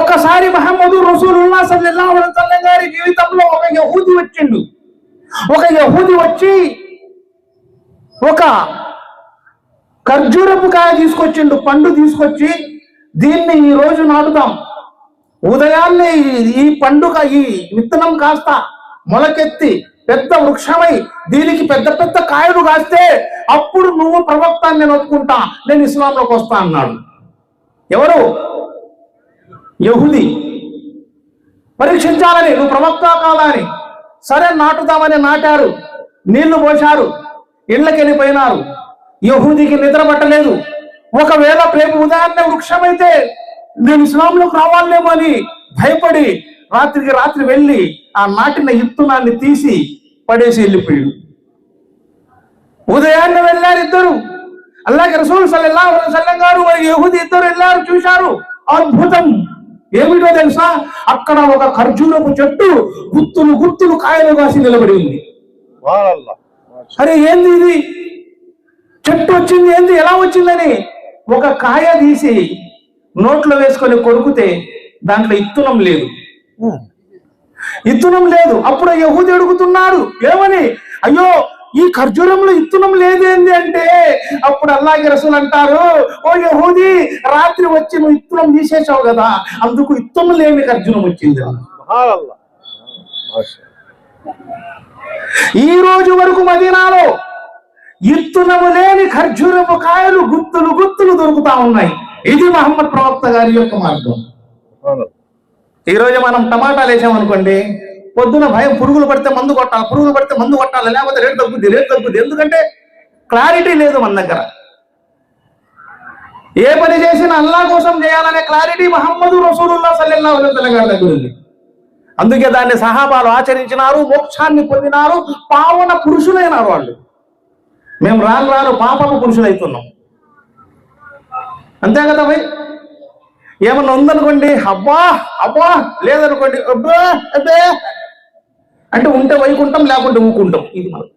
ఒక్కసారి మహమ్మదు రసూలుల్లా సల్లల్లాహు వసల్లం గారి జీవితంలో ఒక యహూది వచ్చిండు. ఒక యహూది వచ్చి ఒక ఖర్జూరపు కాయ తీసుకొచ్చిండు పండు తీసుకొచ్చి దీన్ని ఈ రోజు నాటుదాం. ఉదయాన్నే ఈ- పండుగ ఈ విత్తనం కాస్త మొలకెత్తి పెద్ద వృక్షమై దీనికి పెద్ద పెద్ద కాయలు కాస్తే అప్పుడు నువ్వు ప్రవక్త నేను ఒప్పుకుంటా నేను ఇస్లాంలోకి వస్తా అన్నాడు. ఎవరు? యహుది. పరీక్షించాలని నువ్వు ప్రవక్త కాదా అని సరే నాటుదామని నాటారు. నీళ్ళు పోశారు. ఇళ్ళకి వెళ్ళిపోయినారు యహూదికి నిద్ర పట్టలేదు. ఒకవేళ రేపు ఉదయాన్నే వృక్షమైతే నేను ఇస్లాంలోకి రావాలేమో అని భయపడి రాత్రికి రాత్రి వెళ్ళి ఆ నాటిన ఇత్తునాన్ని తీసి పడేసి వెళ్ళిపోయాడు. ఉదయాన్నే వెళ్ళారు ఇద్దరు. అలాగే రసూల్ సల్లెల్లా సల్లెం గారు మరి యహూది ఇద్దరు వెళ్ళారు చూశారు. అద్భుతం. ఏమిటో తెలుసా? అక్కడ ఒక ఖర్జూరపు చెట్టు గుత్తులు గుత్తులు కాయలు కాసి నిలబడి ఉంది. అరే ఏంది ఇది? చెట్టు వచ్చింది ఏంది? ఎలా వచ్చిందని? ఒక కాయ తీసి నోట్లో వేసుకొని కొరుకుతే దాంట్లో ఇత్తునం లేదు. ఇత్తునం లేదు. అప్పుడు యహూది అడుగుతున్నారు ఏమని? అయ్యో ఈ ఖర్జూరంలో ఇత్తునం లేదేంది అంటే అప్పుడు అల్లాగి రసూలు అంటారు ఓ యహూది రాత్రి వచ్చి నువ్వు ఇత్తునం తీసేసావు కదా అందుకు ఇత్తునం లేని ఖర్జూరం వచ్చింది. ఈ రోజు వరకు మదీనాలో ఇత్తునము లేని ఖర్జూరపు కాయలు గుత్తులు గుత్తులు దొరుకుతా ఉన్నాయి. ఇది మహమ్మద్ ప్రవక్త గారి యొక్క మార్గం. సుబ్హానల్లాహ్ ఈ రోజు మనం టమాటాలు వేసామనుకోండి పొద్దున భయం పురుగులు పడితే మందు కొట్టాలి పురుగులు పడితే మందు కొట్టాలి లేకపోతే రేటు తగ్గుద్ది రేటు తగ్గుద్ది. ఎందుకంటే క్లారిటీ లేదు మన దగ్గర. ఏ పని చేసినా అల్లా కోసం చేయాలనే క్లారిటీ మహమ్మదు రసూలుల్లా సల్లెల్లా అలైహి గారి దగ్గర ఉంది. అందుకే దాన్ని సహాబాలు ఆచరించినారు మోక్షాన్ని పొందినారు పావన పురుషులైనారు వాళ్ళు. మేము రాను రాను పాపపు పురుషులైతున్నాం. అంతే కదా భయ్? ఏమన్నా ఉందనుకోండి అబ్బా అబ్బా లేదనుకోండి అబ్బా అబ్బే. అంటే ఉంటే వైకుంటాం లేకుంటే ఊకుంటాం ఇది మనం